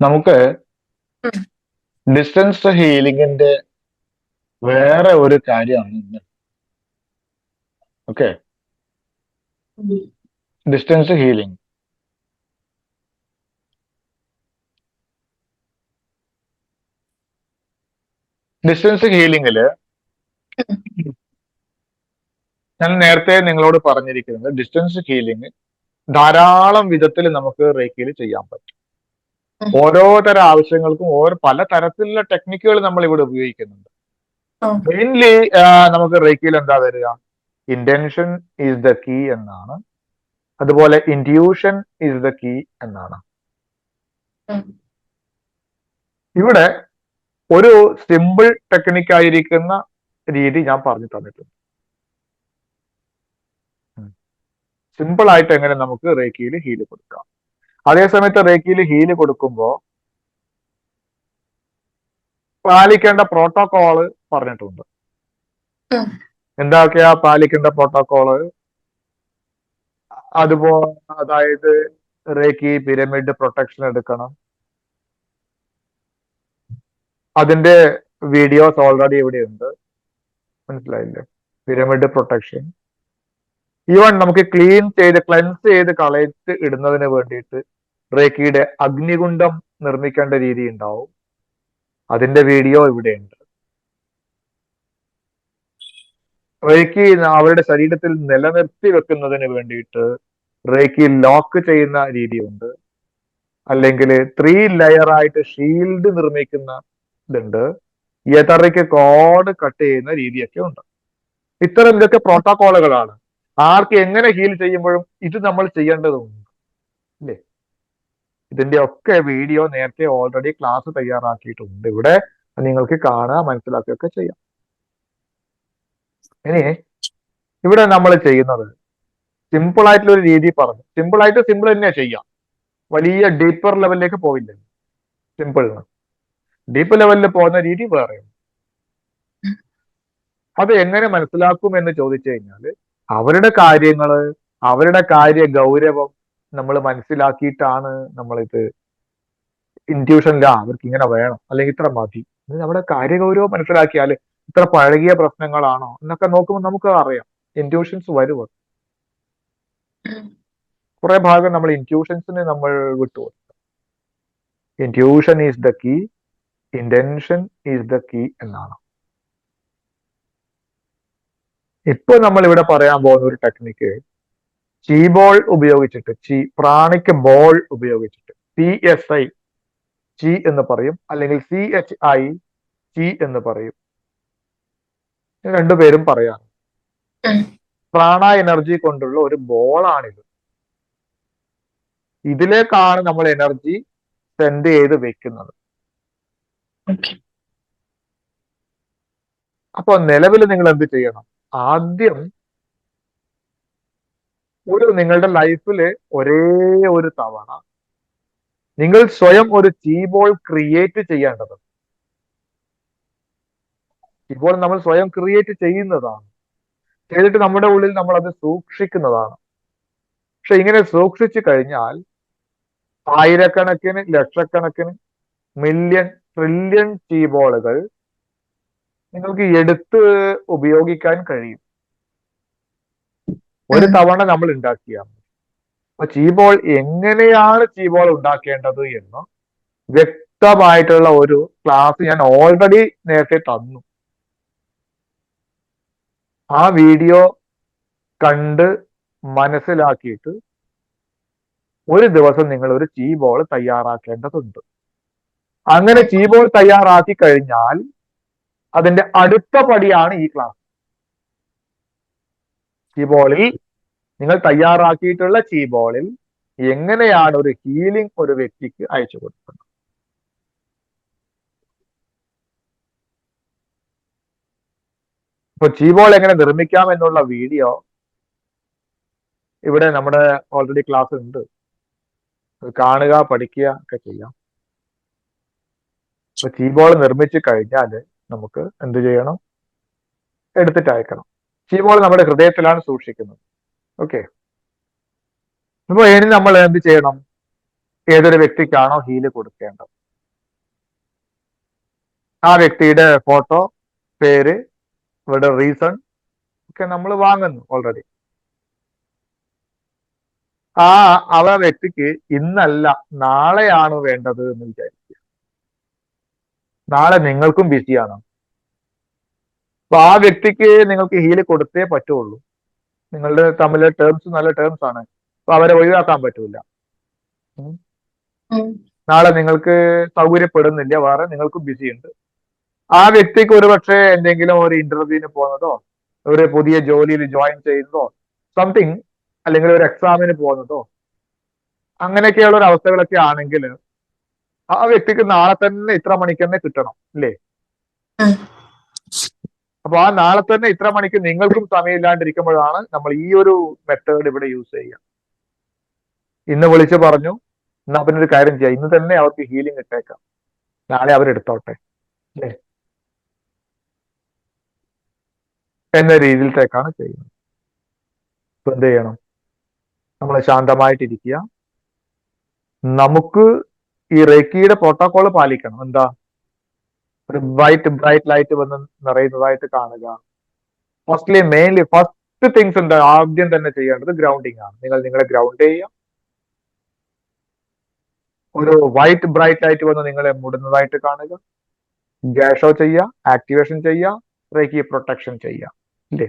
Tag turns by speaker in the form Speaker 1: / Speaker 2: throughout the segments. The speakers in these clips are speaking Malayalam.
Speaker 1: നമുക്ക് ഡിസ്റ്റൻസ് ഹീലിംഗിന്റെ വേറെ ഒരു കാര്യമാണ് ഇന്ന്. ഓക്കെ ഡിസ്റ്റൻസ് ഹീലിംഗ് ഡിസ്റ്റൻസ് ഹീലിംഗിൽ ഞാൻ നേരത്തെ നിങ്ങളോട് പറഞ്ഞിരിക്കുന്നത് ഡിസ്റ്റൻസ് ഹീലിംഗ് ധാരാളം വിധത്തിൽ നമുക്ക് റേക്കിയിൽ ചെയ്യാൻ പറ്റും. ഓരോ തരം ആവശ്യങ്ങൾക്കും ഓരോ പല തരത്തിലുള്ള ടെക്നിക്കുകൾ നമ്മൾ ഇവിടെ ഉപയോഗിക്കുന്നുണ്ട്. മെയിൻലി നമുക്ക് റേക്കിയിൽ എന്താ വരിക? ഇന്റൻഷൻ ഈസ് ദ കീ എന്നാണ്. അതുപോലെ ഇൻഡ്യൂഷൻ ഈസ് ദ കീ എന്നാണ്. ഇവിടെ ഒരു സിമ്പിൾ ടെക്നിക്ക് ആയിരിക്കുന്ന രീതി ഞാൻ പറഞ്ഞു തന്നിട്ടുണ്ട്. സിമ്പിൾ ആയിട്ട് എങ്ങനെ നമുക്ക് റേക്കിയിൽ ഹീൽ കൊടുക്കാം? അതേസമയത്ത് റേക്കിയിൽ ഹീൽ കൊടുക്കുമ്പോൾ പാലിക്കേണ്ട പ്രോട്ടോകോൾ പറഞ്ഞിട്ടുണ്ട്. എന്തൊക്കെയാ? പാലിക്കേണ്ട പ്രോട്ടോകോൾ അതുപോലെ അതായത് റേക്കി പിരമിഡ് പ്രൊട്ടക്ഷൻ എടുക്കണം. അതിന്റെ വീഡിയോസ് ഓൾറെഡി ഇവിടെ ഉണ്ട് മനസ്സിലായില്ലേ പിരമിഡ് പ്രൊട്ടക്ഷൻ ഈവൺ നമുക്ക് ക്ലീൻ ചെയ്ത് ക്ലെൻസ് ചെയ്ത് കളയിട്ട് ഇടുന്നതിന് വേണ്ടിയിട്ട് റേക്കിയുടെ അഗ്നികുണ്ഡം നിർമ്മിക്കേണ്ട രീതി ഉണ്ടാവും. അതിന്റെ വീഡിയോ ഇവിടെയുണ്ട്. റേക്കി അവരുടെ ശരീരത്തിൽ നിലനിർത്തി വെക്കുന്നതിന് വേണ്ടിയിട്ട് റേക്കി ലോക്ക് ചെയ്യുന്ന രീതിയുണ്ട്. അല്ലെങ്കിൽ ത്രീ ലെയർ ആയിട്ട് ഷീൽഡ് നിർമ്മിക്കുന്ന ഇതുണ്ട്. യഥറയ്ക്ക് കോഡ് കട്ട് ചെയ്യുന്ന രീതിയൊക്കെ ഉണ്ട്. ഇത്തരം ഇതൊക്കെ പ്രോട്ടോകോളുകളാണ് ആർക്ക് എങ്ങനെ ഹീൽ ചെയ്യുമ്പോഴും ഇത് നമ്മൾ ചെയ്യേണ്ടതുണ്ട്. അല്ലേ? ഇതിന്റെ ഒക്കെ വീഡിയോ നേരത്തെ ഓൾറെഡി ക്ലാസ് തയ്യാറാക്കിയിട്ടുണ്ട്. ഇവിടെ നിങ്ങൾക്ക് കാണുക മനസ്സിലാക്കുകയൊക്കെ ചെയ്യാം. ഇനി ഇവിടെ നമ്മൾ ചെയ്യുന്നത് സിമ്പിൾ ആയിട്ടുള്ള ഒരു രീതി പറഞ്ഞു. സിമ്പിൾ ആയിട്ട് സിമ്പിൾ തന്നെ ചെയ്യാം. വലിയ ഡീപ്പർ ലെവലിലേക്ക് പോയില്ല? സിമ്പിളിന് ഡീപ്പ് ലെവലിൽ പോകുന്ന രീതി വേറെ അത് എങ്ങനെ മനസ്സിലാക്കും എന്ന് ചോദിച്ചു കഴിഞ്ഞാൽ അവരുടെ കാര്യങ്ങൾ അവരുടെ കാര്യ ഗൗരവം നമ്മൾ മനസ്സിലാക്കിയിട്ടാണ് നമ്മളിത് ഇന്റ്യൂഷനില്ല അവർക്ക് ഇങ്ങനെ വേണം അല്ലെങ്കിൽ ഇത്ര മതി. ഇത് നമ്മുടെ കാര്യഗൗരവം മനസ്സിലാക്കിയാൽ ഇത്ര പഴകിയ പ്രശ്നങ്ങളാണോ എന്നൊക്കെ നോക്കുമ്പോൾ നമുക്ക് അറിയാം. ഇന്റ്യൂഷൻസ് വരുവ? കുറെ ഭാഗം നമ്മൾ ഇന്റ്യൂഷൻസിന് നമ്മൾ വിട്ടുപോകും intuition is the key intention is the key എന്നാണ്. ഇപ്പൊ നമ്മൾ ഇവിടെ പറയാൻ പോകുന്ന ഒരു ടെക്നിക്ക് ചീ ബോൾ ഉപയോഗിച്ചിട്ട് ചി പ്രാണിക്ക് ബോൾ ഉപയോഗിച്ചിട്ട് പി എസ് ഐ ചി എന്ന് പറയും. അല്ലെങ്കിൽ സി എച്ച് ഐ ചി എന്ന് പറയും രണ്ടുപേരും പറയാം
Speaker 2: ഉം.
Speaker 1: പ്രാണ എനർജി കൊണ്ടുള്ള ഒരു ബോളാണിത് ഇതിലേക്കാണ് നമ്മൾ എനർജി സെൻഡ് ചെയ്ത് വെക്കുന്നത്.
Speaker 2: ഓക്കെ
Speaker 1: അപ്പൊ നിലവിൽ നിങ്ങൾ എന്ത് ചെയ്യണം? ആദ്യം ഒരു നിങ്ങളുടെ ലൈഫിൽ ഒരേ ഒരു തവണ നിങ്ങൾ സ്വയം ഒരു ചീബോൾ ക്രിയേറ്റ് ചെയ്യേണ്ടത്. ഇപ്പോൾ നമ്മൾ സ്വയം ക്രിയേറ്റ് ചെയ്യുന്നതാണ്. ചെയ്തിട്ട് നമ്മുടെ ഉള്ളിൽ നമ്മൾ അത് സൂക്ഷിക്കുന്നതാണ്. പക്ഷെ ഇങ്ങനെ സൂക്ഷിച്ചു കഴിഞ്ഞാൽ ആയിരക്കണക്കിന് ലക്ഷക്കണക്കിന് മില്യൺ ട്രില്യൺ ചീബോളുകൾ നിങ്ങൾക്ക് എടുത്ത് ഉപയോഗിക്കാൻ കഴിയും. ഒരു തവണ നമ്മൾ ഉണ്ടാക്കിയ അപ്പൊ ചീബോൾ എങ്ങനെയാണ് ചീബോൾ ഉണ്ടാക്കേണ്ടത് എന്ന് വ്യക്തമായിട്ടുള്ള ഒരു ക്ലാസ് ഞാൻ ഓൾറെഡി നേരത്തെ തന്നു. ആ വീഡിയോ കണ്ട് മനസ്സിലാക്കിയിട്ട് ഒരു ദിവസം നിങ്ങൾ ഒരു ചീബോൾ തയ്യാറാക്കേണ്ടതുണ്ട്. അങ്ങനെ ചീബോൾ തയ്യാറാക്കി കഴിഞ്ഞാൽ അതിന്റെ അടുത്ത പടിയാണ് ഈ ക്ലാസ്. ചീബോളിൽ നിങ്ങൾ തയ്യാറാക്കിയിട്ടുള്ള ചീബോളിൽ എങ്ങനെയാണ് ഒരു ഹീലിംഗ് ഒരു വ്യക്തിക്ക് അയച്ചു കൊടുക്കുന്നത്? ഇപ്പൊ ചീബോൾ എങ്ങനെ നിർമ്മിക്കാം എന്നുള്ള വീഡിയോ ഇവിടെ നമ്മുടെ ഓൾറെഡി ക്ലാസ് ഉണ്ട്. കാണുക പഠിക്കുക ഒക്കെ ചെയ്യാം. അപ്പൊ ചീബോൾ നിർമ്മിച്ചു കഴിഞ്ഞാൽ നമുക്ക് എന്ത് ചെയ്യണം? എടുത്തിട്ട് അയക്കണം. ചീബോൾ നമ്മുടെ ഹൃദയത്തിലാണ് സൂക്ഷിക്കുന്നത്. ഓക്കെ അപ്പൊ ഇനി നമ്മൾ എന്ത് ചെയ്യണം? ഏതൊരു വ്യക്തിക്കാണോ ഹീൽ കൊടുക്കേണ്ടത്? ആ വ്യക്തിയുടെ ഫോട്ടോ പേര് ഇവിടെ റീസൺ ഒക്കെ നമ്മൾ വാങ്ങുന്നു ഓൾറെഡി ആ അവ വ്യക്തിക്ക് ഇന്നല്ല നാളെയാണ് വേണ്ടത് എന്ന് വിചാരിക്കുക. നാളെ നിങ്ങൾക്കും ബിസിയാണ് അപ്പൊ ആ വ്യക്തിക്ക് നിങ്ങൾക്ക് ഹീൽ കൊടുത്തേ പറ്റുള്ളൂ. നിങ്ങളുടെ തമ്മിലെ ടേംസ് നല്ല ടേംസ് ആണ്. അപ്പൊ അവരെ ഒഴിവാക്കാൻ പറ്റൂല. നാളെ നിങ്ങൾക്ക് സൗകര്യപ്പെടുന്നില്ല വേറെ നിങ്ങൾക്ക് ബിസി ഉണ്ട്. ആ വ്യക്തിക്ക് ഒരു പക്ഷേ എന്തെങ്കിലും ഒരു ഇന്റർവ്യൂവിന് പോകുന്നതോ ഒരു പുതിയ ജോലിയിൽ ജോയിൻ ചെയ്യുന്നതോ സംതിങ് അല്ലെങ്കിൽ ഒരു എക്സാമിന് പോകുന്നതോ അങ്ങനെയൊക്കെയുള്ള ഒരു അവസ്ഥകളൊക്കെ ആണെങ്കിൽ ആ വ്യക്തിക്ക് നാളെ തന്നെ ഇത്ര മണിക്ക് തന്നെ കിട്ടണം അല്ലേ. അപ്പൊ ആ നാളെ തന്നെ ഇത്ര മണിക്ക് നിങ്ങൾക്കും സമയമില്ലാണ്ടിരിക്കുമ്പോഴാണ് നമ്മൾ ഈ ഒരു മെത്തേഡ് ഇവിടെ യൂസ് ചെയ്യുക. ഇന്ന് വിളിച്ച് പറഞ്ഞു എന്നാ പിന്നെ ഒരു കാര്യം ചെയ്യാം. ഇന്ന് തന്നെ അവർക്ക് ഹീലിംഗ് ഇട്ടേക്കാം. നാളെ അവരെടുത്തോട്ടെ അല്ലേ എന്ന രീതിയിലത്തേക്കാണ് ചെയ്യുന്നത്. ഇപ്പൊ എന്ത് ചെയ്യണം? നമ്മൾ ശാന്തമായിട്ടിരിക്കുക. നമുക്ക് ഈ റേക്കിയുടെ പ്രോട്ടോകോൾ പാലിക്കണം. എന്താ? ഒരു ബ്രൈറ്റ് ബ്രൈറ്റ് ലൈറ്റ് വന്ന് നിറയുന്നതായിട്ട് കാണുക. ഫസ്റ്റ്ലി മെയിൻലി ഫസ്റ്റ് തിങ്സ് ഉണ്ട് ആദ്യം തന്നെ ചെയ്യേണ്ടത് ഗ്രൗണ്ടിങ് ആണ്. നിങ്ങൾ നിങ്ങളെ ഗ്രൗണ്ട് ചെയ്യുക. ഒരു വൈറ്റ് ബ്രൈറ്റ് ലൈറ്റ് വന്ന് നിങ്ങളെ മുടുന്നതായിട്ട് കാണുക. ഗ്യാഷോ ചെയ്യുക ആക്ടിവേഷൻ ചെയ്യുക റേക്കി പ്രൊട്ടക്ഷൻ ചെയ്യുക. ഇല്ലേ?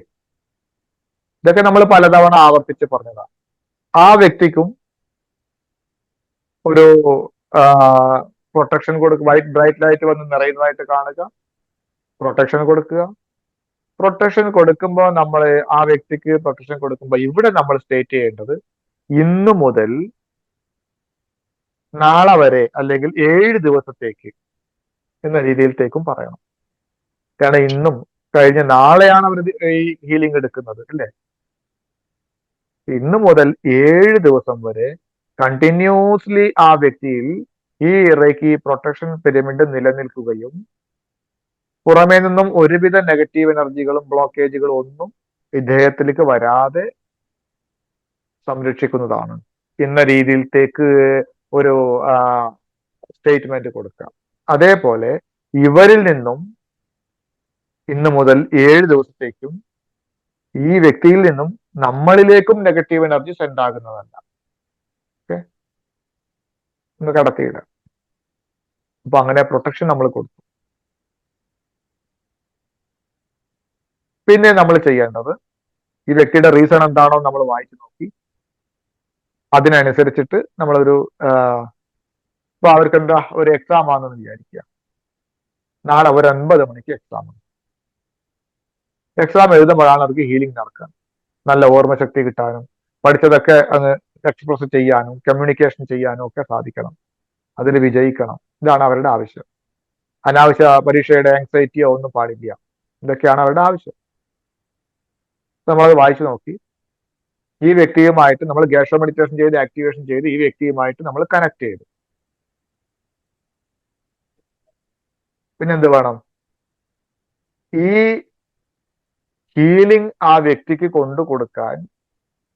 Speaker 1: ഇതൊക്കെ നമ്മൾ പലതവണ ആവർത്തിച്ച് പറഞ്ഞതാണ് ആ വ്യക്തിക്കും ഒരു പ്രൊട്ടക്ഷൻ കൊടുക്കുക വൈറ്റ് ബ്രൈറ്റ് ലൈറ്റ് വന്ന് നിറയുന്നതായിട്ട് കാണുക. പ്രൊട്ടക്ഷൻ കൊടുക്കുക. പ്രൊട്ടക്ഷൻ കൊടുക്കുമ്പോൾ നമ്മൾ ആ വ്യക്തിക്ക് പ്രൊട്ടക്ഷൻ കൊടുക്കുമ്പോൾ ഇവിടെ നമ്മൾ സ്റ്റേറ്റ് ചെയ്യേണ്ടത് ഇന്നു മുതൽ നാളെ വരെ അല്ലെങ്കിൽ ഏഴ് ദിവസത്തേക്ക് എന്ന രീതിയിലത്തേക്കും പറയണം. കാരണം ഇന്നും കഴിഞ്ഞ നാളെയാണ് അവർ ഈ ഹീലിംഗ് എടുക്കുന്നത് അല്ലേ? ഇന്നു മുതൽ ഏഴ് ദിവസം വരെ കണ്ടിന്യൂസ്ലി ആ വ്യക്തിയിൽ ഈ റേക്കി പ്രൊട്ടക്ഷൻ പിരമിഡ് നിലനിൽക്കുകയും പുറമേ നിന്നും ഒരുവിധ നെഗറ്റീവ് എനർജികളും ബ്ലോക്കേജുകളും ഒന്നും ഇദ്ദേഹത്തിലേക്ക് വരാതെ സംരക്ഷിക്കുന്നതാണ്. എന്ന രീതിയിലത്തേക്ക് ഒരു സ്റ്റേറ്റ്മെന്റ് കൊടുക്കാം അതേപോലെ ഇവരിൽ നിന്നും ഇന്ന് മുതൽ ഏഴ് ദിവസത്തേക്കും ഈ വ്യക്തിയിൽ നിന്നും നമ്മളിലേക്കും നെഗറ്റീവ് എനർജി സെൻഡ് ആകുന്നതല്ല. ഒന്ന് കടത്തിയിടാം. അപ്പൊ അങ്ങനെ പ്രൊട്ടക്ഷൻ നമ്മൾ കൊടുത്തു. പിന്നെ നമ്മൾ ചെയ്യേണ്ടത് ഈ വ്യക്തിയുടെ റീസൺ എന്താണോ നമ്മൾ വായിച്ചു നോക്കി. അതിനനുസരിച്ചിട്ട് നമ്മളൊരു ഇപ്പൊ അവർക്ക് എന്താ ഒരു എക്സാം ആണെന്ന് വിചാരിക്കുക. നാളെ ഒരു അൻപത് മണിക്ക് എക്സാം ആണ്. എക്സാം എഴുതുമ്പോഴാണ് അവർക്ക് ഹീലിംഗ് നടക്കുക. നല്ല ഓർമ്മശക്തി കിട്ടാനും പഠിച്ചതൊക്കെ അങ്ങ് എക്സ്പ്രസ് ചെയ്യാനും കമ്മ്യൂണിക്കേഷൻ ചെയ്യാനും ഒക്കെ സാധിക്കണം. അതിൽ വിജയിക്കണം. ഇതാണ് അവരുടെ ആവശ്യം. അനാവശ്യ പരീക്ഷയുടെ ആങ്സൈറ്റിയോ ഒന്നും പാടില്ല. ഇതൊക്കെയാണ് അവരുടെ ആവശ്യം. നമ്മളത് വായിച്ചു നോക്കി. ഈ വ്യക്തിയുമായിട്ട് നമ്മൾ ഗേഷോ മെഡിറ്റേഷൻ ചെയ്ത് ആക്ടിവേഷൻ ചെയ്ത് ഈ വ്യക്തിയുമായിട്ട് നമ്മൾ കണക്ട് ചെയ്തു. പിന്നെന്ത് വേണം? ഈ ഹീലിംഗ് ആ വ്യക്തിക്ക് കൊണ്ടു കൊടുക്കാൻ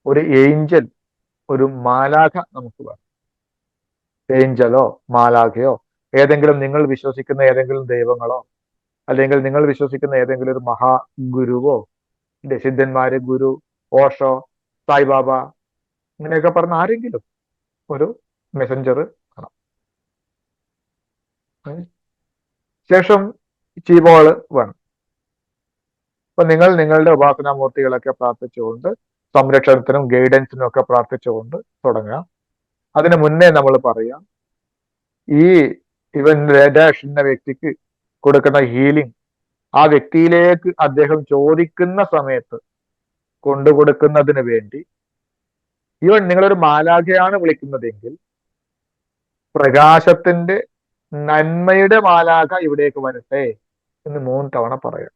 Speaker 1: ഒരു ഏഞ്ചൽ ഒരു മാലാഖ നമുക്ക് വേണം. ഏഞ്ചലോ മാലാഖയോ ഏതെങ്കിലും നിങ്ങൾ വിശ്വസിക്കുന്ന ഏതെങ്കിലും ദൈവങ്ങളോ അല്ലെങ്കിൽ നിങ്ങൾ വിശ്വസിക്കുന്ന ഏതെങ്കിലും ഒരു മഹാഗുരുവോ സിദ്ധന്മാര് ഗുരു ഓഷോ സായിബാബ ഇങ്ങനെയൊക്കെ പറഞ്ഞ ആരെങ്കിലും ഒരു മെസഞ്ചർ വേണം. ശേഷം ചീബോൾ വേണം. അപ്പൊ നിങ്ങൾ നിങ്ങളുടെ ഉപാസനാമൂർത്തികളൊക്കെ പ്രാർത്ഥിച്ചുകൊണ്ട് സംരക്ഷണത്തിനും ഗൈഡൻസിനും ഒക്കെ പ്രാർത്ഥിച്ചുകൊണ്ട് തുടങ്ങാം. അതിനു മുന്നേ നമ്മൾ പറയാം ഈ ഇവൻ ഡാഷ് എന്ന വ്യക്തിക്ക് കൊടുക്കുന്ന ഹീലിംഗ് ആ വ്യക്തിയിലേക്ക് അദ്ദേഹം ചോദിക്കുന്ന സമയത്ത് കൊണ്ടുകൊടുക്കുന്നതിന് വേണ്ടി ഇവൻ നിങ്ങളൊരു മാലാഖയാണ് വിളിക്കുന്നതെങ്കിൽ പ്രകാശത്തിന്റെ നന്മയുടെ മാലാഖ ഇവിടേക്ക് വരട്ടെ എന്ന് മൂന്ന് തവണ പറയാം.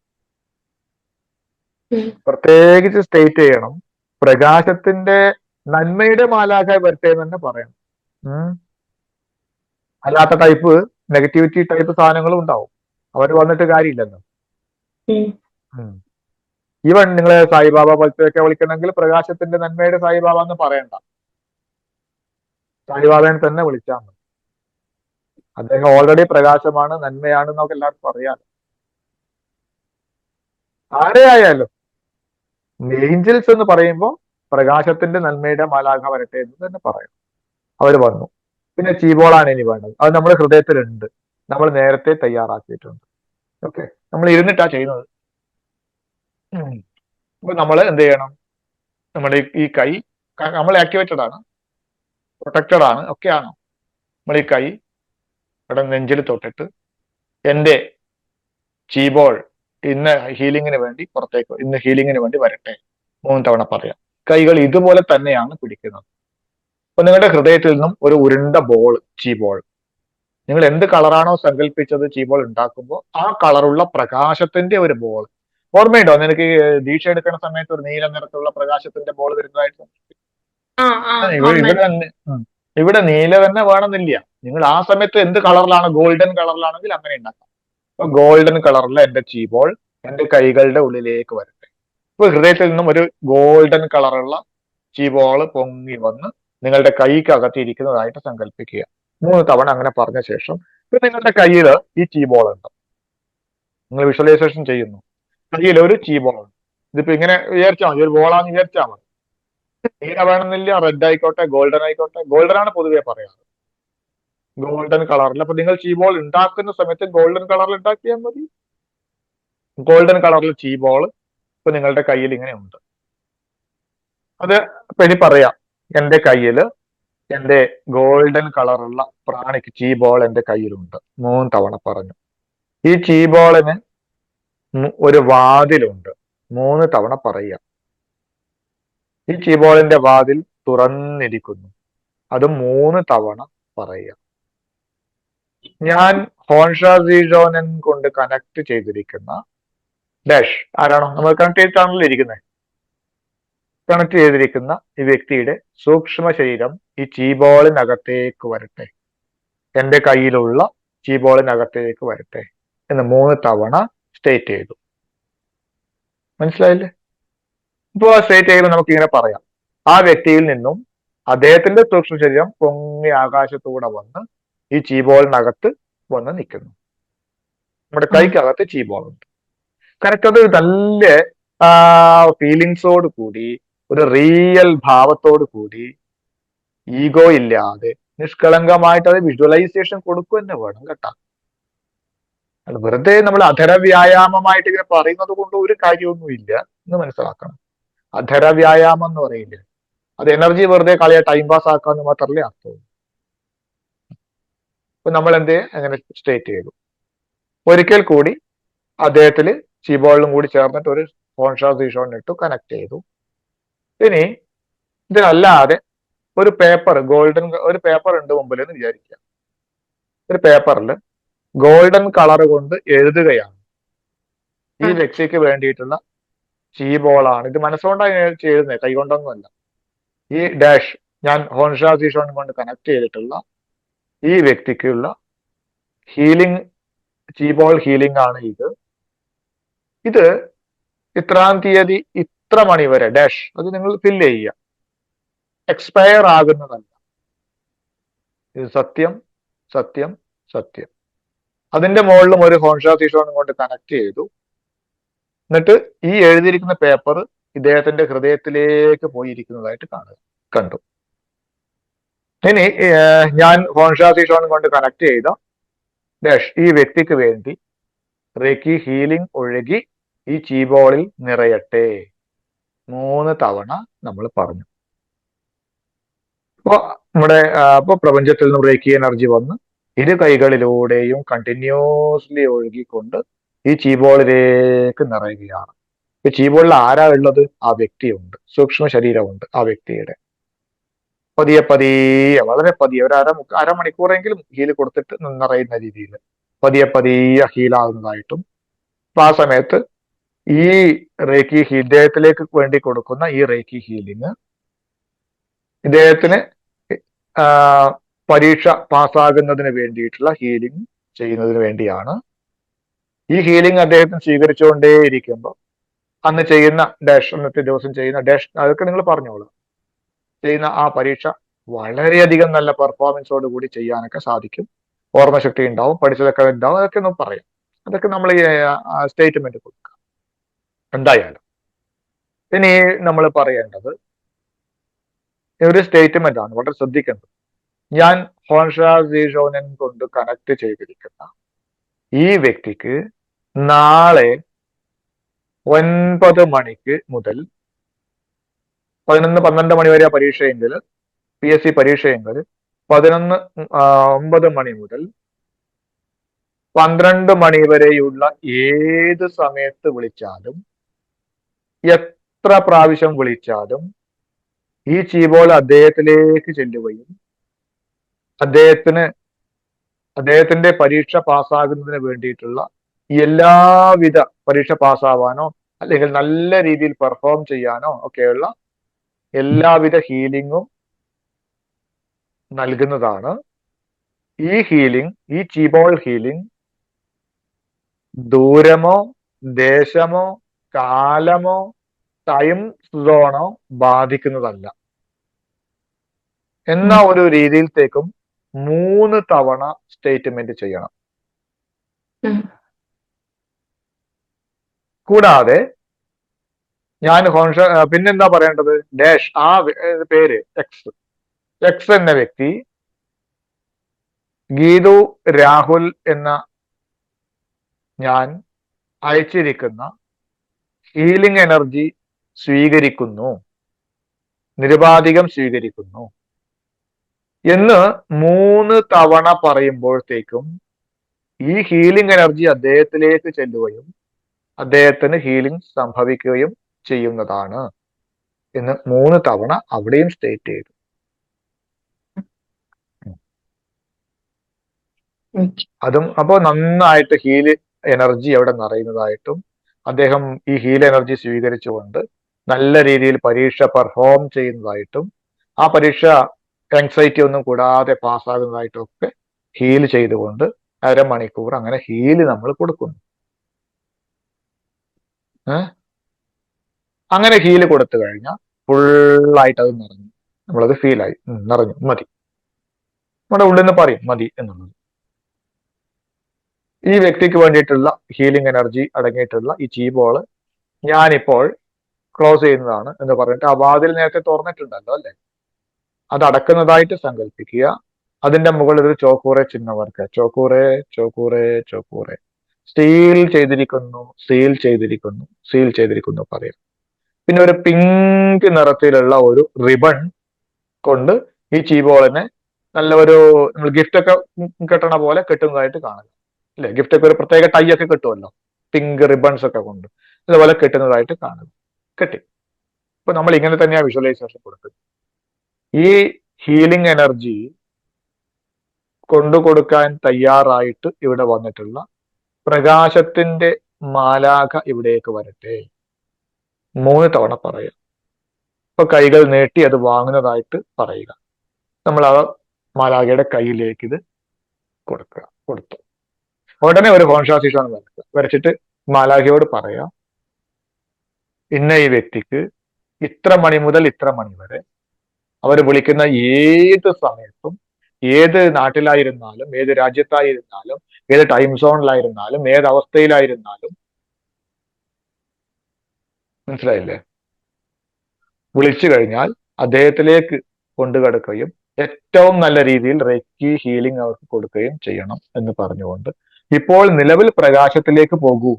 Speaker 1: പ്രത്യേകിച്ച് സ്റ്റേറ്റ് ചെയ്യണം. പ്രകാശത്തിന്റെ നന്മയുടെ മാലാഖായി വരട്ടെ എന്ന് തന്നെ പറയാം അല്ലാത്ത ടൈപ്പ് നെഗറ്റിവിറ്റി ടൈപ്പ് സാധനങ്ങളും ഉണ്ടാവും. അവർ വന്നിട്ട് കാര്യമില്ലല്ലോ. ഈവൻ നിങ്ങളെ സായിബാബ പോലത്തെയൊക്കെ വിളിക്കണമെങ്കിൽ പ്രകാശത്തിന്റെ നന്മയുടെ സായിബാബ എന്ന് പറയണ്ട. സായിബാബയെ തന്നെ വിളിച്ചാൽ മതി. അദ്ദേഹം ഓൾറെഡി പ്രകാശമാണ് നന്മയാണ് എന്നൊക്കെ എല്ലാവർക്കും അറിയാം ആരെയായാലും ഏഞ്ചൽസ് എന്ന് പറയുമ്പോൾ പ്രകാശത്തിന്റെ നന്മയുടെ മാലാഖ വരട്ടെ എന്ന് തന്നെ പറയും. അവർ വന്നു. പിന്നെ ചീബോളാണ് ഇനി വേണ്ടത്. അത് നമ്മുടെ ഹൃദയത്തിലുണ്ട്. നമ്മൾ നേരത്തെ തയ്യാറാക്കിയിട്ടുണ്ട്. ഓക്കെ നമ്മൾ ഇരുന്നിട്ടാ ചെയ്യുന്നത്. അപ്പൊ നമ്മൾ എന്ത് ചെയ്യണം? നമ്മുടെ ഈ കൈ നമ്മൾ ആക്ടിവേറ്റഡ് ആണ്. പ്രൊട്ടക്റ്റഡ് ആണ്. ഒക്കെ ആണ്? നമ്മൾ ഈ കൈ ഇവിടെ നെഞ്ചിൽ തൊട്ടിട്ട് എന്റെ ചീബോൾ ഇന്ന് ഹീലിങ്ങിന് വേണ്ടി പുറത്തേക്ക് ഇന്ന് ഹീലിങ്ങിന് വേണ്ടി വരട്ടെ. മൂന്ന് തവണ പറയാം. കൈകൾ ഇതുപോലെ തന്നെയാണ് പിടിക്കുന്നത്. അപ്പൊ നിങ്ങളുടെ ഹൃദയത്തിൽ നിന്നും ഒരു ഉരുണ്ട ബോൾ ചീബോൾ നിങ്ങൾ എന്ത് കളറാണോ സങ്കല്പിച്ചത് ചീബോൾ ഉണ്ടാക്കുമ്പോൾ ആ കളറുള്ള പ്രകാശത്തിന്റെ ഒരു ബോൾ ഓർമ്മയുണ്ടോ? നിനക്ക് ദീക്ഷ എടുക്കുന്ന സമയത്ത് ഒരു നീല നിറത്തിലുള്ള പ്രകാശത്തിന്റെ ബോൾ വരുന്നതായിട്ട് ഇവിടെ ഇവിടെ നീല തന്നെ വേണമെന്നില്ല. നിങ്ങൾ ആ സമയത്ത് എന്ത് കളറിലാണ് ഗോൾഡൻ കളറിലാണെങ്കിൽ അങ്ങനെ ഉണ്ടാക്കാം. ഗോൾഡൻ കളറിലെ എന്റെ ചീബോൾ എന്റെ കൈകളുടെ ഉള്ളിലേക്ക് വരട്ടെ. ഇപ്പൊ ഹൃദയത്തിൽ നിന്നും ഒരു ഗോൾഡൻ കളറുള്ള ചീബോൾ പൊങ്ങി വന്ന് നിങ്ങളുടെ കൈക്കകത്ത് ഇരിക്കുന്നതായിട്ട് സങ്കല്പിക്കുക മൂന്ന് തവണ അങ്ങനെ പറഞ്ഞ ശേഷം ഇപ്പൊ നിങ്ങളുടെ കയ്യിൽ ഈ ചീബോൾ ഉണ്ട്. നിങ്ങൾ വിഷ്വലൈസേഷൻ ചെയ്യുന്നു. കയ്യിൽ ഒരു ചീബോൾ ഉണ്ട്. ഇതിപ്പോ ഇങ്ങനെ വിചാരിച്ചാൽ മതി ഒരു ബോളാന്ന് വിചാരിച്ചാൽ മതി. നീല വേണമെന്നില്ല റെഡ് ആയിക്കോട്ടെ ഗോൾഡൻ ആയിക്കോട്ടെ. ഗോൾഡൻ ആണ് പൊതുവെ പറയാറ്. ഗോൾഡൻ കളറിൽ അപ്പൊ നിങ്ങൾ ചീബോൾ ഉണ്ടാക്കുന്ന സമയത്ത് ഗോൾഡൻ കളറിൽ ഉണ്ടാക്കിയാൽ മതി. ഗോൾഡൻ കളറിൽ ചീബോൾ ഇപ്പൊ നിങ്ങളുടെ കയ്യിൽ ഇങ്ങനെ ഉണ്ട്. അത് ഇപ്പൊ ഇനി പറയാം. എന്റെ കയ്യിൽ എന്റെ ഗോൾഡൻ കളറുള്ള പ്രാണിക്ക് ചീബോൾ എന്റെ കയ്യിലുണ്ട്. മൂന്ന് തവണ പറഞ്ഞു. ഈ ചീബോളിന് ബോളിന് ഒരു വാതിലുണ്ട്. മൂന്ന് തവണ പറയുക ഈ ചീബോളിന്റെ വാതിൽ തുറന്നിരിക്കുന്നു. അത് മൂന്ന് തവണ പറയുക ഞാൻ ഹോൺഷാസിജോനൻ കൊണ്ട് കണക്ട് ചെയ്തിരിക്കുന്ന ഡാഷ്. ആരാണോ? നമ്മൾ കണക്ട് ചെയ്തിട്ടാണല്ലോ ഇരിക്കുന്നത് കണക്ട് ചെയ്തിരിക്കുന്ന ഈ വ്യക്തിയുടെ സൂക്ഷ്മ ശരീരം ഈ ചീബോളിനകത്തേക്ക് വരട്ടെ. എന്റെ കയ്യിലുള്ള ചീബോളിനകത്തേക്ക് വരട്ടെ എന്ന് മൂന്ന് തവണ സ്റ്റേറ്റ് ചെയ്തു. മനസ്സിലായില്ലേ? ഇപ്പോ സ്റ്റേറ്റ് ചെയ്യുമ്പോൾ നമുക്ക് ഇങ്ങനെ പറയാം. ആ വ്യക്തിയിൽ നിന്നും അദ്ദേഹത്തിന്റെ സൂക്ഷ്മ ശരീരം പൊങ്ങി ആകാശത്തൂടെ വന്ന് ഈ ചീബോളിനകത്ത് വന്ന് നിൽക്കുന്നു. നമ്മുടെ കൈക്കകത്ത് ചീബോൾ ഉണ്ട് കറക്റ്റ് അത് നല്ല ഫീലിങ്സോട് കൂടി ഒരു റിയൽ ഭാവത്തോട് കൂടി ഈഗോ ഇല്ലാതെ നിഷ്കളങ്കമായിട്ട് അത് വിഷ്വലൈസേഷൻ കൊടുക്കുക തന്നെ വേണം കേട്ടാ. അത് വെറുതെ നമ്മൾ അധര വ്യായാമമായിട്ട് ഇങ്ങനെ പറയുന്നത് കൊണ്ട് ഒരു കാര്യമൊന്നുമില്ല എന്ന് മനസ്സിലാക്കണം. അധര വ്യായാമം എന്ന് പറയില്ല? അത് എനർജി വെറുതെ കളയാ ടൈം പാസ് ആക്കാന്ന് മാത്രമല്ലേ അർത്ഥമുള്ളൂ അപ്പൊ നമ്മൾ എന്ത് അങ്ങനെ സ്റ്റേറ്റ് ചെയ്തു. ഒരിക്കൽ കൂടി അദ്ദേഹത്തിൽ ചീബോളിലും കൂടി ചേർന്നിട്ട് ഒരു ഈഷോൺ ഇട്ടു കണക്ട് ചെയ്തു. ഇനി ഇതിനല്ലാതെ ഒരു പേപ്പർ ഗോൾഡൻ ഒരു പേപ്പർ ഉണ്ട് മുമ്പിൽ എന്ന് വിചാരിക്കുക. ഒരു പേപ്പറിൽ ഗോൾഡൻ കളർ കൊണ്ട് എഴുതുകയാണ്. ഈ. വ്യക്തിക്ക് വേണ്ടിയിട്ടുള്ള ചീബോളാണ് ഇത് മനസ്സുകൊണ്ടാണ് എഴുതുന്നത് കൈകൊണ്ടൊന്നുമല്ല. ഈ ഡാഷ് ഞാൻ ഹോൺഷാസ് ഈഷോൺ കൊണ്ട് കണക്ട് ചെയ്തിട്ടുള്ള ഈ വ്യക്തിക്കുള്ള ഹീലിംഗ് ചീബോൾ ഹീലിംഗ് ആണ് ഇത്. ഇത് ഇത്രാം തീയതി ഇത്ര മണി വരെ ഡാഷ് അത് നിങ്ങൾ ഫില്ല് ചെയ്യുക. എക്സ്പയർ ആകുന്നതല്ല. ഇത് സത്യം സത്യം സത്യം. അതിന്റെ മുകളിലും ഒരു ഹോൺഷാസ് ഈഷോൺ കൊണ്ട് കണക്ട് ചെയ്തു. എന്നിട്ട് ഈ എഴുതിയിരിക്കുന്ന പേപ്പർ ഇദ്ദേഹത്തിന്റെ ഹൃദയത്തിലേക്ക് പോയിരിക്കുന്നതായിട്ട് കാണുക. കണ്ടു. ഇനി ഞാൻ ഹോൺഷാസ് ഷോൺ കൊണ്ട് കണക്ട് ചെയ്ത ഡാഷ് ഈ വ്യക്തിക്ക് വേണ്ടി റേക്കി ഹീലിംഗ് ഒഴുകി ഈ ചീബോളിൽ നിറയട്ടെ മൂന്ന് തവണ നമ്മൾ പറഞ്ഞു. അപ്പൊ നമ്മുടെ അപ്പൊ പ്രപഞ്ചത്തിൽ നിന്ന് റേക്കി എനർജി വന്ന് ഇരു കൈകളിലൂടെയും കണ്ടിന്യൂസ്ലി ഒഴുകിക്കൊണ്ട് ഈ ചീബോളിലേക്ക് നിറയുകയാണ്. ഈ ചീബോളിൽ ആരാ ഉള്ളത്? ആ വ്യക്തിയുണ്ട്. സൂക്ഷ്മ ശരീരമുണ്ട് ആ വ്യക്തിയുടെ. പതിയെ പതിയെ വളരെ പതിയെ ഒരു അര അരമണിക്കൂറെങ്കിലും ഹീൽ കൊടുത്തിട്ട് നിറയുന്ന രീതിയിൽ പതിയെ പതിയെ ഹീലാകുന്നതായിട്ടും അപ്പൊ ആ സമയത്ത് ഈ റേക്കി ഹീൽ ഇദ്ദേഹത്തിലേക്ക് വേണ്ടി കൊടുക്കുന്ന ഈ റേക്കി ഹീലിങ് ഇദ്ദേഹത്തിന് പരീക്ഷ പാസ്സാകുന്നതിന് വേണ്ടിയിട്ടുള്ള ഹീലിംഗ് ചെയ്യുന്നതിന് വേണ്ടിയാണ്. ഈ ഹീലിംഗ് അദ്ദേഹത്തിന് സ്വീകരിച്ചുകൊണ്ടേയിരിക്കുമ്പോൾ അന്ന് ചെയ്യുന്ന ഡാഷ് അന്നത്തെ ദിവസം ചെയ്യുന്ന ഡാഷ് അതൊക്കെ നിങ്ങൾ പറഞ്ഞോളൂ. ചെയ്യുന്ന ആ പരീക്ഷ വളരെയധികം നല്ല പെർഫോമൻസോട് കൂടി ചെയ്യാനൊക്കെ സാധിക്കും. ഓർമ്മശക്തി ഉണ്ടാവും പഠിച്ചതൊക്കെ ഉണ്ടാവും അതൊക്കെ ഒന്ന് പറയാം. അതൊക്കെ നമ്മൾ ഈ സ്റ്റേറ്റ്മെന്റ് കൊടുക്കുക എന്തായാലും ഇനി നമ്മൾ പറയേണ്ടത് ഒരു സ്റ്റേറ്റ്മെന്റ് ആണ് വളരെ ശ്രദ്ധിക്കേണ്ടത്. ഞാൻ ഹോൺഷാസിഷോനൻ കൊണ്ട് കണക്ട് ചെയ്തിരിക്കുന്ന ഈ വ്യക്തിക്ക് നാളെ ഒൻപത് മണിക്ക് മുതൽ പതിനൊന്ന് പന്ത്രണ്ട് മണി വരെ പരീക്ഷയെങ്കിൽ പി എസ് സി പരീക്ഷയെങ്കിൽ പതിനൊന്ന് ഒമ്പത് മണി മുതൽ പന്ത്രണ്ട് മണി വരെയുള്ള ഏത് സമയത്ത് വിളിച്ചാലും എത്ര പ്രാവശ്യം വിളിച്ചാലും ഈ ചീബോൾ അദ്ദേഹത്തിലേക്ക് ചെല്ലുകയും അദ്ദേഹത്തിന് അദ്ദേഹത്തിന്റെ പരീക്ഷ പാസ്സാകുന്നതിന് വേണ്ടിയിട്ടുള്ള എല്ലാവിധ പരീക്ഷ പാസ്സാവാനോ അല്ലെങ്കിൽ നല്ല രീതിയിൽ പെർഫോം ചെയ്യാനോ ഒക്കെയുള്ള എല്ലാവിധ ഹീലിങ്ങും നൽകുന്നതാണ്. ഈ ഹീലിംഗ് ഈ ചീബോൾ ഹീലിംഗ് ദൂരമോ ദേശമോ കാലമോ ടൈം സോണോ ബാധിക്കുന്നതല്ല. എന്ന ഒരു രീതിയിലത്തേക്കും മൂന്ന് തവണ സ്റ്റേറ്റ്മെന്റ് ചെയ്യണം. കൂടാതെ ഞാൻ ഹോൺഷ പിന്നെന്താ പറയേണ്ടത്? ഡാഷ് ആ പേര് എക്സ് എക്സ് എന്ന വ്യക്തി ഗീതു രാഹുൽ എന്ന ഞാൻ അയച്ചിരിക്കുന്ന ഹീലിംഗ് എനർജി സ്വീകരിക്കുന്നു. നിരുപാധികം സ്വീകരിക്കുന്നു. എന്ന് മൂന്ന് തവണ പറയുമ്പോഴത്തേക്കും ഈ ഹീലിംഗ് എനർജി അദ്ദേഹത്തിലേക്ക് ചെല്ലുകയും അദ്ദേഹത്തിന് ഹീലിംഗ് സംഭവിക്കുകയും ചെയ്യുന്നതാണ് എന്ന് മൂന്ന് തവണ അവിടെയും സ്റ്റേറ്റ് ചെയ്തു. അതും അപ്പോൾ നന്നായിട്ട് ഹീൽ എനർജി അവിടെ നിറയുന്നതായിട്ടും അദ്ദേഹം ഈ ഹീൽ എനർജി സ്വീകരിച്ചുകൊണ്ട് നല്ല രീതിയിൽ പരീക്ഷ പെർഫോം ചെയ്യുന്നതായിട്ടും ആ പരീക്ഷ ആങ്സൈറ്റി ഒന്നും കൂടാതെ പാസ്സാകുന്നതായിട്ടും ഒക്കെ ഹീൽ ചെയ്തുകൊണ്ട് അരമണിക്കൂർ അങ്ങനെ ഹീൽ നമ്മൾ കൊടുക്കുന്നു. അങ്ങനെ ഹീൽ കൊടുത്തു കഴിഞ്ഞാൽ ഫുള്ളായിട്ട് അത് നിറഞ്ഞു. നമ്മളത് ഫീലായി നിറഞ്ഞു. മതി. നമ്മുടെ ഉള്ളിൽ നിന്ന് പറയും മതി എന്നുള്ളത്. ഈ വ്യക്തിക്ക് വേണ്ടിയിട്ടുള്ള ഹീലിംഗ് എനർജി അടങ്ങിയിട്ടുള്ള ഈ ചീബോൾ ഞാനിപ്പോൾ ക്ലോസ് ചെയ്യുന്നതാണ് എന്ന് പറഞ്ഞിട്ട് ആ വാതിൽ നേരത്തെ തുറന്നിട്ടുണ്ടല്ലോ അല്ലെ? അത് അടക്കുന്നതായിട്ട് സങ്കല്പിക്കുക അതിന്റെ മുകളിൽ ഒരു ചോക്കൂറെ ചിഹ്നം work Cho Ku Rei Cho Ku Rei Cho Ku Rei. Seal ചെയ്തിരിക്കുന്നു സീൽ ചെയ്തിരിക്കുന്നു സീൽ ചെയ്തിരിക്കുന്നു പറയാം പിന്നെ ഒരു പിങ്ക് നിറത്തിലുള്ള ഒരു റിബൺ കൊണ്ട് ഈ ചീബോളിനെ നല്ല ഒരു നമ്മൾ ഗിഫ്റ്റ് ഒക്കെ കെട്ടണ പോലെ കെട്ടുന്നതായിട്ട് കാണുക അല്ലെ? ഗിഫ്റ്റ് ഒക്കെ ഒരു പ്രത്യേക ടൈ ഒക്കെ കിട്ടുമല്ലോ പിങ്ക് റിബൺസ് ഒക്കെ കൊണ്ട് അതുപോലെ കെട്ടുന്നതായിട്ട് കാണുക കെട്ടി. അപ്പൊ നമ്മൾ ഇങ്ങനെ തന്നെയാ വിഷ്വലൈസേഷൻ കൊടുത്തത് ഈ ഹീലിംഗ് എനർജി കൊണ്ടു കൊടുക്കാൻ തയ്യാറായിട്ട് ഇവിടെ വന്നിട്ടുള്ള പ്രകാശത്തിന്റെ മാലാഖ ഇവിടേക്ക് വരട്ടെ. മൂന്ന് തവണ പറയുക. ഇപ്പൊ കൈകൾ നീട്ടി അത് വാങ്ങുന്നതായിട്ട് പറയുക. നമ്മൾ ആ മാലാഖയുടെ കയ്യിലേക്ക് ഇത് കൊടുക്കുക. കൊടുത്തു. ഉടനെ ഒരു കോൺഷാസിഷാണ് വരക്കുക. വരച്ചിട്ട് മാലാഖയോട് പറയാം ഇന്ന ഈ വ്യക്തിക്ക് ഇത്ര മണി മുതൽ ഇത്ര മണി വരെ അവർ വിളിക്കുന്ന ഏത് സമയത്തും ഏത് നാട്ടിലായിരുന്നാലും ഏത് രാജ്യത്തായിരുന്നാലും ഏത് ടൈം സോണിലായിരുന്നാലും ഏത് അവസ്ഥയിലായിരുന്നാലും മനസ്സിലായില്ലേ? വിളിച്ചു കഴിഞ്ഞാൽ അദ്ദേഹത്തിലേക്ക് കൊണ്ടുകടക്കുകയും ഏറ്റവും നല്ല രീതിയിൽ റെക്കി ഹീലിംഗ് അവർക്ക് കൊടുക്കുകയും ചെയ്യണം എന്ന് പറഞ്ഞുകൊണ്ട് ഇപ്പോൾ നിലവിൽ പ്രകാശത്തിലേക്ക് പോകൂ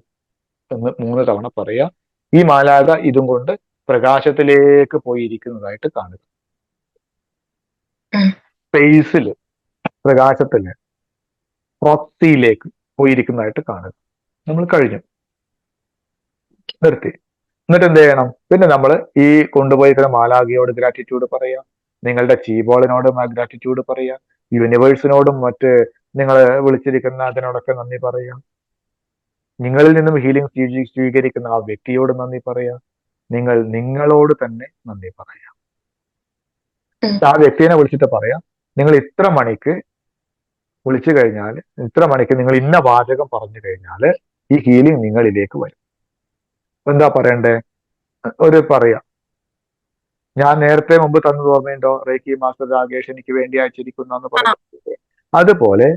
Speaker 1: എന്ന് മൂന്ന് തവണ പറയാ. ഈ മാലാക ഇതും കൊണ്ട് പ്രകാശത്തിലേക്ക് പോയിരിക്കുന്നതായിട്ട് കാണുക. സ്പേസിൽ പ്രകാശത്തിൽ പ്രോക്സിയിലേക്ക് പോയിരിക്കുന്നതായിട്ട് കാണുക. നമ്മൾ കഴിഞ്ഞു. നിർത്തി. എന്നിട്ട് എന്ത് ചെയ്യണം? പിന്നെ നമ്മൾ ഈ കൊണ്ടുപോയിരിക്കുന്ന മാലാഖിയോട് ഗ്രാറ്റിറ്റ്യൂഡ് പറയാം. നിങ്ങളുടെ ചീബോളിനോട് ഗ്രാറ്റിറ്റ്യൂഡ് പറയാം. യൂണിവേഴ്സിനോടും മറ്റ് നിങ്ങൾ വിളിച്ചിരിക്കുന്ന അതിനോടൊക്കെ നന്ദി പറയാം. നിങ്ങളിൽ നിന്നും ഹീലിംഗ് സ്വീകരിക്കുന്ന ആ വ്യക്തിയോട് നന്ദി പറയാം. നിങ്ങൾ നിങ്ങളോട് തന്നെ നന്ദി പറയാം. ആ വ്യക്തിനെ വിളിച്ചിട്ട് പറയാം നിങ്ങൾ ഇത്ര മണിക്ക് വിളിച്ചു കഴിഞ്ഞാൽ ഇത്ര മണിക്ക് നിങ്ങൾ ഇന്ന വാചകം പറഞ്ഞു കഴിഞ്ഞാൽ ഈ ഹീലിംഗ് നിങ്ങളിലേക്ക് വരും. എന്താ പറയണ്ടേ? ഒരു പറയാ. ഞാൻ നേരത്തെ മുമ്പ് തന്നു ഓർമ്മയുണ്ടോ? റേക്കി മാസ്റ്റർ രാകേഷ് എനിക്ക് വേണ്ടി അയച്ചിരിക്കുന്ന എന്ന് പറയുന്നത് അതുപോലെ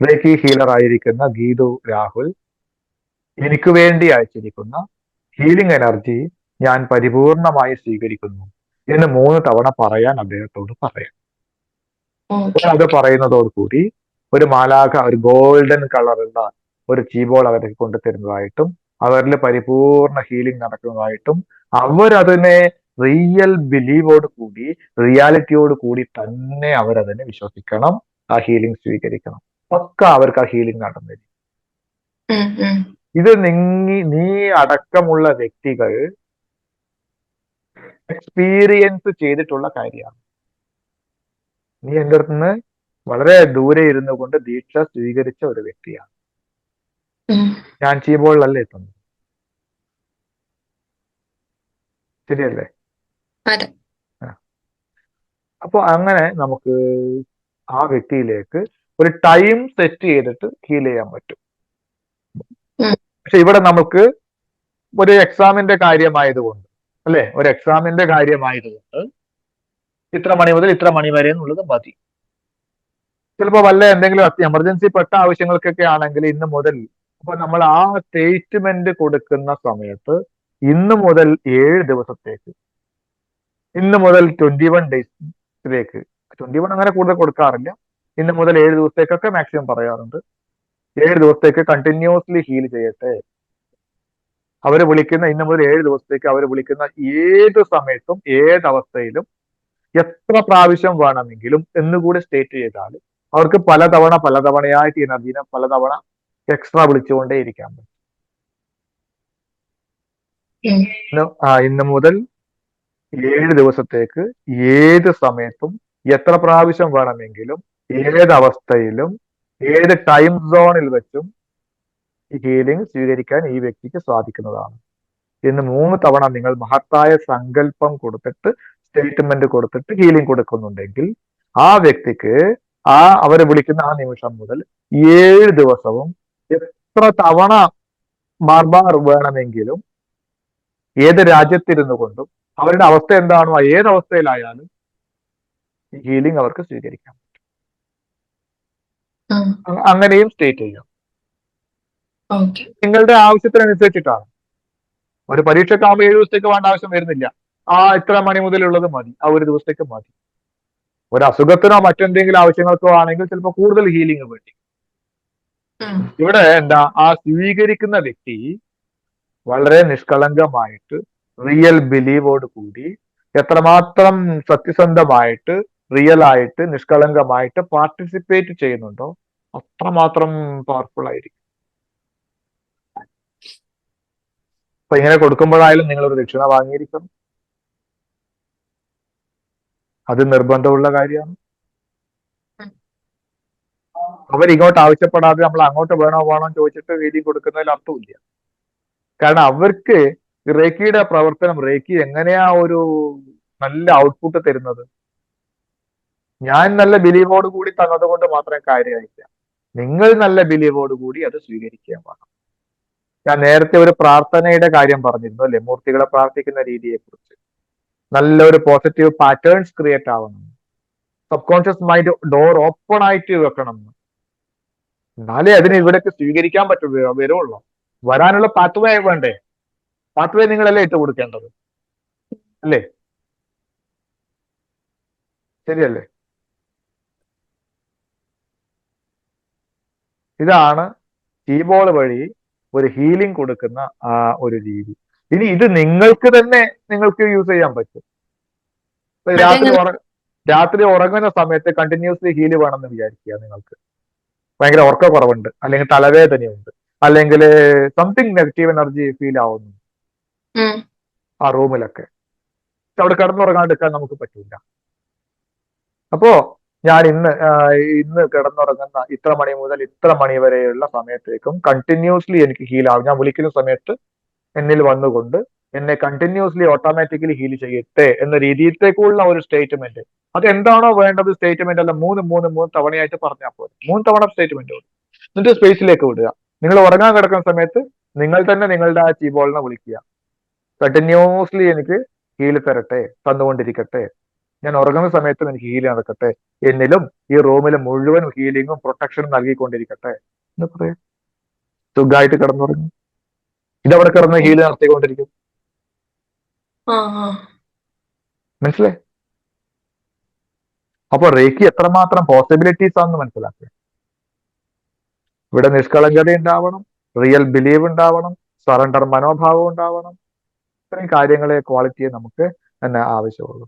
Speaker 1: റേക്കി ഹീലർ ആയിരിക്കുന്ന ഗീതു രാഹുൽ എനിക്ക് വേണ്ടി അയച്ചിരിക്കുന്ന ഹീലിംഗ് എനർജി ഞാൻ പരിപൂർണമായി സ്വീകരിക്കുന്നു എന്ന് മൂന്ന് തവണ പറയാൻ അദ്ദേഹത്തോട് പറയാം. അത് പറയുന്നതോടുകൂടി ഒരു മാലാഖ ഒരു ഗോൾഡൻ കളറുള്ള ഒരു ചീബോൾ അവർക്ക് കൊണ്ടുതരുന്നതായിട്ടും അവരിൽ പരിപൂർണ ഹീലിംഗ് നടക്കുന്നതായിട്ടും അവരതിനെ റിയൽ ബിലീവോട് കൂടി റിയാലിറ്റിയോട് കൂടി തന്നെ അവരതിനെ വിശ്വസിക്കണം ആ ഹീലിംഗ് സ്വീകരിക്കണം പക്ക അവർക്ക് ആ ഹീലിംഗ് നടന്നിരിക്കും. ഇത് നിങ്ങി നീ അടക്കമുള്ള വ്യക്തികൾ എക്സ്പീരിയൻസ് ചെയ്തിട്ടുള്ള കാര്യമാണ് നീ എന്റെ അടുത്തുനിന്ന് വളരെ ദൂരെ ഇരുന്നു കൊണ്ട് ദീക്ഷ സ്വീകരിച്ച ഒരു വ്യക്തിയാണ്. ഞാൻ ചെയ്യുമ്പോഴല്ലേ എത്തുന്നത്? ശരിയല്ലേ? അപ്പൊ അങ്ങനെ നമുക്ക് ആ വ്യക്തിയിലേക്ക് ഒരു ടൈം സെറ്റ് ചെയ്തിട്ട് ഹീൽ ചെയ്യാൻ പറ്റും. പക്ഷെ ഇവിടെ നമുക്ക് ഒരു എക്സാമിന്റെ കാര്യമായതുകൊണ്ട് അല്ലെ? ഒരു എക്സാമിന്റെ കാര്യമായതുകൊണ്ട് ഇത്ര മണി മുതൽ ഇത്ര മണി വരെ എന്നുള്ളത് മതി. ചിലപ്പോൾ വല്ല എന്തെങ്കിലും എമർജൻസി പെട്ട ആവശ്യങ്ങൾക്കൊക്കെ ആണെങ്കിൽ ഇന്ന് മുതൽ അപ്പൊ നമ്മൾ ആ സ്റ്റേറ്റ്മെന്റ് കൊടുക്കുന്ന സമയത്ത് ഇന്ന് മുതൽ ഏഴ് ദിവസത്തേക്ക് ഇന്ന് മുതൽ ട്വന്റി വൺ ഡേയ്സിലേക്ക് ട്വന്റി വൺ അങ്ങനെ കൂടുതൽ കൊടുക്കാറില്ല. ഇന്ന് മുതൽ ഏഴ് ദിവസത്തേക്കൊക്കെ മാക്സിമം പറയാറുണ്ട്. ഏഴ് ദിവസത്തേക്ക് കണ്ടിന്യൂസ്ലി ഹീൽ ചെയ്യട്ടെ. അവർ വിളിക്കുന്ന ഇന്ന് മുതൽ ഏഴ് ദിവസത്തേക്ക് അവർ വിളിക്കുന്ന ഏത് സമയത്തും ഏത് അവസ്ഥയിലും എത്ര പ്രാവശ്യം വേണമെങ്കിലും എന്നുകൂടി സ്റ്റേറ്റ് ചെയ്താൽ അവർക്ക് പലതവണ പലതവണയായിട്ട് എനർജീനെ പലതവണ എക്സ്ട്രാ വിളിച്ചുകൊണ്ടേ ഇരിക്കാൻ പറ്റും ഇന്ന് ആ ഇന്ന് മുതൽ ഏഴ് ദിവസത്തേക്ക് ഏത് സമയത്തും എത്ര പ്രാവശ്യം വേണമെങ്കിലും ഏതവസ്ഥയിലും ഏത് ടൈം സോണിൽ വെച്ചും ഹീലിംഗ് സ്വീകരിക്കാൻ ഈ വ്യക്തിക്ക് സാധിക്കുന്നതാണ്. ഇന്ന് മൂന്ന് തവണ നിങ്ങൾ മഹത്തായ സങ്കല്പം കൊടുത്തിട്ട് സ്റ്റേറ്റ്മെന്റ് കൊടുത്തിട്ട് ഹീലിംഗ് കൊടുക്കുന്നുണ്ടെങ്കിൽ ആ വ്യക്തിക്ക് ആ അവരെ വിളിക്കുന്ന ആ നിമിഷം മുതൽ ഏഴ് ദിവസവും എത്ര തവണ ബാർബാർ വേണമെങ്കിലും ഏത് രാജ്യത്തിരുന്നു കൊണ്ടും അവരുടെ അവസ്ഥ എന്താണോ ഏത് അവസ്ഥയിലായാലും ഹീലിംഗ് അവർക്ക് സ്വീകരിക്കാം. അങ്ങനെയും സ്റ്റേറ്റ് ചെയ്യാം നിങ്ങളുടെ ആവശ്യത്തിനനുസരിച്ചിട്ടാണ്. ഒരു പരീക്ഷയ്ക്കാകുമ്പോൾ ഏഴ് ദിവസത്തേക്ക് വേണ്ട ആവശ്യം വരുന്നില്ല. ആ ഇത്ര മണി മുതലുള്ളത് മതി. ആ ഒരു ദിവസത്തേക്ക് മതി. ഒരു അസുഖത്തിനോ മറ്റെന്തെങ്കിലും ആവശ്യങ്ങൾക്കോ ആണെങ്കിൽ ചിലപ്പോൾ കൂടുതൽ ഹീലിംഗ് വേണ്ടി. ഇവിടെ എന്താ ആ സ്വീകരിക്കുന്ന വ്യക്തി വളരെ നിഷ്കളങ്കമായിട്ട് റിയൽ ബിലീവോട് കൂടി എത്രമാത്രം സത്യസന്ധമായിട്ട് റിയൽ ആയിട്ട് നിഷ്കളങ്കമായിട്ട് പാർട്ടിസിപ്പേറ്റ് ചെയ്യുന്നുണ്ടോ അത്രമാത്രം പവർഫുൾ ആയിരിക്കും. അപ്പൊ ഇങ്ങനെ കൊടുക്കുമ്പോഴായാലും നിങ്ങൾ ഒരു ദക്ഷിണ വാങ്ങിയിരിക്കണം. അത് നിർബന്ധമുള്ള കാര്യമാണ്. അവർ ഇങ്ങോട്ട് ആവശ്യപ്പെടാതെ നമ്മൾ അങ്ങോട്ട് വേണോ വേണോ ചോദിച്ചിട്ട് രീതി കൊടുക്കുന്നതിൽ അർത്ഥമില്ല കാരണം അവർക്ക് റേക്കിയുടെ പ്രവർത്തനം റേക്കി എങ്ങനെയാ ഒരു നല്ല ഔട്ട്പുട്ട് തരുന്നത്? ഞാൻ നല്ല ബിലീവോട് കൂടി തന്നത് കൊണ്ട് മാത്രമേ കാര്യമായില്ല. നിങ്ങൾ നല്ല ബിലീവോട് കൂടി അത് സ്വീകരിക്കാൻ വേണം. ഞാൻ നേരത്തെ ഒരു പ്രാർത്ഥനയുടെ കാര്യം പറഞ്ഞിരുന്നു അല്ലെ? മൂർത്തികളെ പ്രാർത്ഥിക്കുന്ന രീതിയെ കുറിച്ച് നല്ലൊരു പോസിറ്റീവ് പാറ്റേൺസ് ക്രിയേറ്റ് ആവണം. Subconscious mind door open ആയിട്ട് വെക്കണം എന്നാലേ അതിനെ ഇവിടേക്ക് സ്വീകരിക്കാൻ പറ്റുള്ളൂ വരുള്ളൂ. വരാനുള്ള പാത്വേ വേണ്ടേ? പാത്വേ നിങ്ങളല്ലേ ഇട്ട് കൊടുക്കേണ്ടത്? അല്ലേ? ശരിയല്ലേ? ഇതാണ് ടീബോൾ വഴി ഒരു ഹീലിംഗ് കൊടുക്കുന്ന ആ ഒരു രീതി. ഇനി ഇത് നിങ്ങൾക്ക് തന്നെ നിങ്ങൾക്ക് യൂസ് ചെയ്യാൻ പറ്റും. രാത്രി? രാത്രി ഉറങ്ങുന്ന സമയത്ത് കണ്ടിന്യൂസ്ലി ഹീൽ വേണമെന്ന് വിചാരിക്കുക നിങ്ങൾക്ക്. ഭയങ്കര ഉറക്ക കുറവുണ്ട് അല്ലെങ്കിൽ തലവേദനയുണ്ട്. അല്ലെങ്കിൽ സംതിങ് നെഗറ്റീവ് എനർജി ഫീൽ ആവുന്നു. ആ റൂമിലൊക്കെ. അവിടെ കിടന്നുറങ്ങാണ്ടിരിക്കാൻ നമുക്ക് പറ്റില്ല അപ്പോ ഞാൻ ഇന്ന് ഇന്ന് കിടന്നുറങ്ങുന്ന ഇത്ര മണി മുതൽ ഇത്ര മണി വരെയുള്ള സമയത്തേക്കും കണ്ടിന്യൂസ്ലി എനിക്ക് ഹീൽ ആവും. ഞാൻ വിളിക്കുന്ന സമയത്ത് എന്നിൽ വന്നുകൊണ്ട് എന്നെ കണ്ടിന്യൂസ്ലി ഓട്ടോമാറ്റിക്കലി ഹീൽ ചെയ്യട്ടെ എന്ന രീതിയിലേക്കുള്ള ഒരു സ്റ്റേറ്റ്മെന്റ് അത് എന്താണോ വേണ്ടത് സ്റ്റേറ്റ്മെന്റ് അല്ല മൂന്ന് മൂന്ന് മൂന്ന് തവണയായിട്ട് പറഞ്ഞാൽ പോലെ മൂന്ന് തവണ സ്റ്റേറ്റ്മെന്റ് വിടും എന്നിട്ട് സ്പേസിലേക്ക് വിടുക. നിങ്ങൾ ഉറങ്ങാൻ കിടക്കുന്ന സമയത്ത് നിങ്ങൾ തന്നെ നിങ്ങളുടെ ആ ചീബോളിനെ വിളിക്കുക. കണ്ടിന്യൂസ്ലി എനിക്ക് ഹീൽ തരട്ടെ തന്നുകൊണ്ടിരിക്കട്ടെ. ഞാൻ ഉറങ്ങുന്ന സമയത്തും എനിക്ക് ഹീൽ നടക്കട്ടെ എന്നിലും ഈ റൂമിലെ മുഴുവൻ ഹീലിങ്ങും പ്രൊട്ടക്ഷനും നൽകിക്കൊണ്ടിരിക്കട്ടെ. എന്ന് പറയാം? സുഖമായിട്ട് കിടന്നുറങ്ങും. ഇതവിടെ കിടന്ന് ഹീൽ നടത്തിക്കൊണ്ടിരിക്കും. മനസ്സിലായി? അപ്പൊ റേക്ക് എത്രമാത്രം പോസിബിലിറ്റീസ് ആണെന്ന് മനസ്സിലാക്കുക. ഇവിടെ നിഷ്കളങ്കത ഉണ്ടാവണം റിയൽ ബിലീവ് ഉണ്ടാവണം സറണ്ടർ മനോഭാവം ഉണ്ടാവണം. ഇത്രയും കാര്യങ്ങളെ ക്വാളിറ്റിയെ നമുക്ക് തന്നെ ആവശ്യമുള്ളൂ.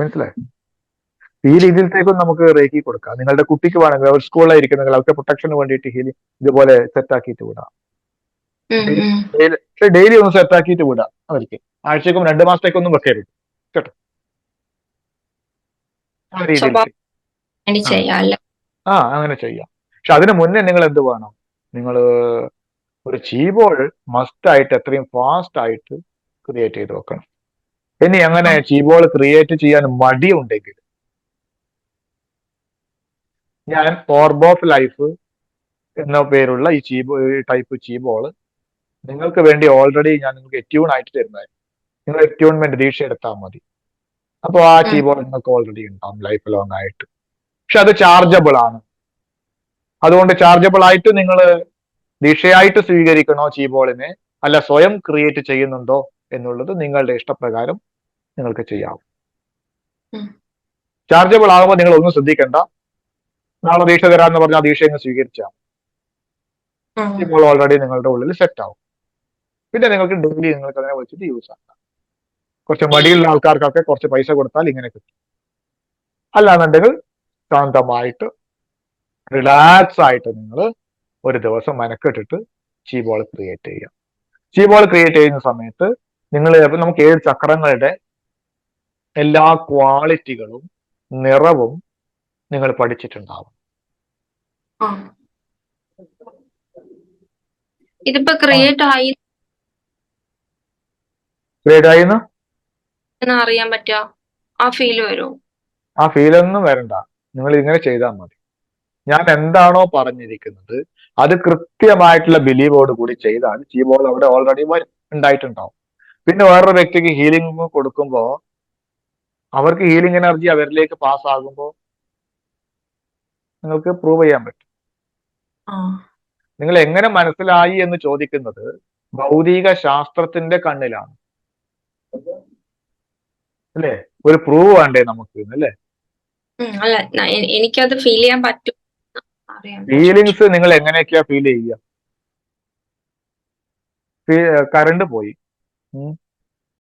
Speaker 1: മനസ്സിലായി? ഈ രീതിയിലത്തേക്കും നമുക്ക് റേക്കി കൊടുക്കാം. നിങ്ങളുടെ കുട്ടിക്ക് വേണമെങ്കിൽ അവർ സ്കൂളിലായിരിക്കുന്നെങ്കിൽ അവർക്ക് പ്രൊട്ടക്ഷന് വേണ്ടിയിട്ട് ഹീലി ഇതുപോലെ സെറ്റാക്കിയിട്ട് വിടാം. പക്ഷെ ഡെയിലി ഒന്ന് സെറ്റ് ആക്കിയിട്ട് വിടാം അവർക്ക്. ആഴ്ചക്കും രണ്ട് മാസത്തേക്കൊന്നും വെക്കരുത്. കേട്ടോ? ആ രീതിയിൽ ആ. അങ്ങനെ ചെയ്യാം. പക്ഷെ അതിന് മുന്നേ നിങ്ങൾ എന്ത് വേണം? നിങ്ങൾ ഒരു ചീബോൾ മസ്റ്റ് ആയിട്ട് എത്രയും ഫാസ്റ്റ് ആയിട്ട് ക്രിയേറ്റ് ചെയ്ത് വെക്കണം. ഇനി അങ്ങനെ ചീബോൾ ക്രിയേറ്റ് ചെയ്യാൻ മടിയുണ്ടെങ്കിൽ ഞാൻ ഓർബ് ഓഫ് ലൈഫ് എന്ന പേരുള്ള ഈ ചീബോ ടൈപ്പ് ചീബോൾ നിങ്ങൾക്ക് വേണ്ടി ഓൾറെഡി ഞാൻ നിങ്ങൾക്ക് എറ്റ്യൂൺ ആയിട്ട് തരുന്നതായിരുന്നു നിങ്ങൾ എറ്റ്യൂൺമെന്റ് ദീക്ഷ എടുത്താൽ മതി. അപ്പോൾ ആ കീബോർഡ് നിങ്ങൾക്ക് ഓൾറെഡി ഉണ്ടാവും ലൈഫ് ലോങ് ആയിട്ട്. പക്ഷെ അത് ചാർജബിൾ ആണ്. അതുകൊണ്ട് ചാർജബിൾ ആയിട്ട് നിങ്ങൾ ദീക്ഷയായിട്ട് സ്വീകരിക്കണോ കീബോർഡിനെ അല്ല സ്വയം ക്രിയേറ്റ് ചെയ്യുന്നുണ്ടോ എന്നുള്ളത് നിങ്ങളുടെ ഇഷ്ടപ്രകാരം നിങ്ങൾക്ക് ചെയ്യാം. ചാർജബിൾ ആകുമ്പോൾ നിങ്ങൾ ഒന്നും ശ്രദ്ധിക്കണ്ട. നാളെ ദീക്ഷ തരാന്ന് പറഞ്ഞാൽ ദീക്ഷ അങ്ങ് സ്വീകരിച്ചാൽ ഇപ്പോൾ ഓൾറെഡി നിങ്ങളുടെ ഉള്ളിൽ സെറ്റ് ആവും. പിന്നെ നിങ്ങൾക്ക് ഡെയിലി നിങ്ങൾക്ക് അതിനെ വിളിച്ചിട്ട് യൂസ് ആക്കാം. കുറച്ച് മടിയുള്ള ആൾക്കാർക്കൊക്കെ കുറച്ച് പൈസ കൊടുത്താൽ ഇങ്ങനെ കിട്ടും. അല്ലാന്നുണ്ടെങ്കിൽ ശാന്തമായിട്ട് റിലാക്സ് ആയിട്ട് നിങ്ങൾ ഒരു ദിവസം മനക്കെട്ടിട്ട് ചീബോൾ ക്രിയേറ്റ് ചെയ്യാം ചീബോൾ ക്രിയേറ്റ് ചെയ്യുന്ന സമയത്ത് നിങ്ങൾ നമുക്ക് ഏഴ് ചക്രങ്ങളുടെ എല്ലാ ക്വാളിറ്റികളും നിറവും നിങ്ങൾ പഠിച്ചിട്ടുണ്ടാവും.
Speaker 2: ഇതിപ്പോ ക്രിയേറ്റ് ആയി
Speaker 1: ആയിന്ന്
Speaker 2: എന്ന് അറിയാൻ പറ്റുക. ആ ഫീൽ വരുമോ
Speaker 1: ആ ഫീൽ ഒന്നും വരണ്ട. നിങ്ങൾ ഇങ്ങനെ ചെയ്താൽ മതി. ഞാൻ എന്താണോ പറഞ്ഞിരിക്കുന്നത് അത് കൃത്യമായിട്ടുള്ള ബിലീവോട് കൂടി ചെയ്താൽ ചീബോൾ അവിടെ ഓൾറെഡി ഉണ്ടായിട്ടുണ്ടാവും. പിന്നെ വേറൊരു വ്യക്തിക്ക് ഹീലിംഗ് കൊടുക്കുമ്പോൾ അവർക്ക് ഹീലിംഗ് എനർജി അവരിലേക്ക് പാസ് ആകുമ്പോൾ നിങ്ങൾക്ക് പ്രൂവ് ചെയ്യാൻ പറ്റും. നിങ്ങൾ എങ്ങനെ മനസ്സിലായി എന്ന് ചോദിക്കുന്നത് ഭൗതിക ശാസ്ത്രത്തിന്റെ കണ്ണിലാണ്. അല്ലേ? ഒരു പ്രൂവ് വേണ്ടേ നമുക്ക് അല്ലേ?
Speaker 2: അല്ല എനിക്കത് ഫീൽ ചെയ്യാൻ പറ്റും.
Speaker 1: ഫീലിങ്സ് നിങ്ങൾ എങ്ങനെയൊക്കെയാ ഫീൽ ചെയ്യുക? കറണ്ട് പോയി.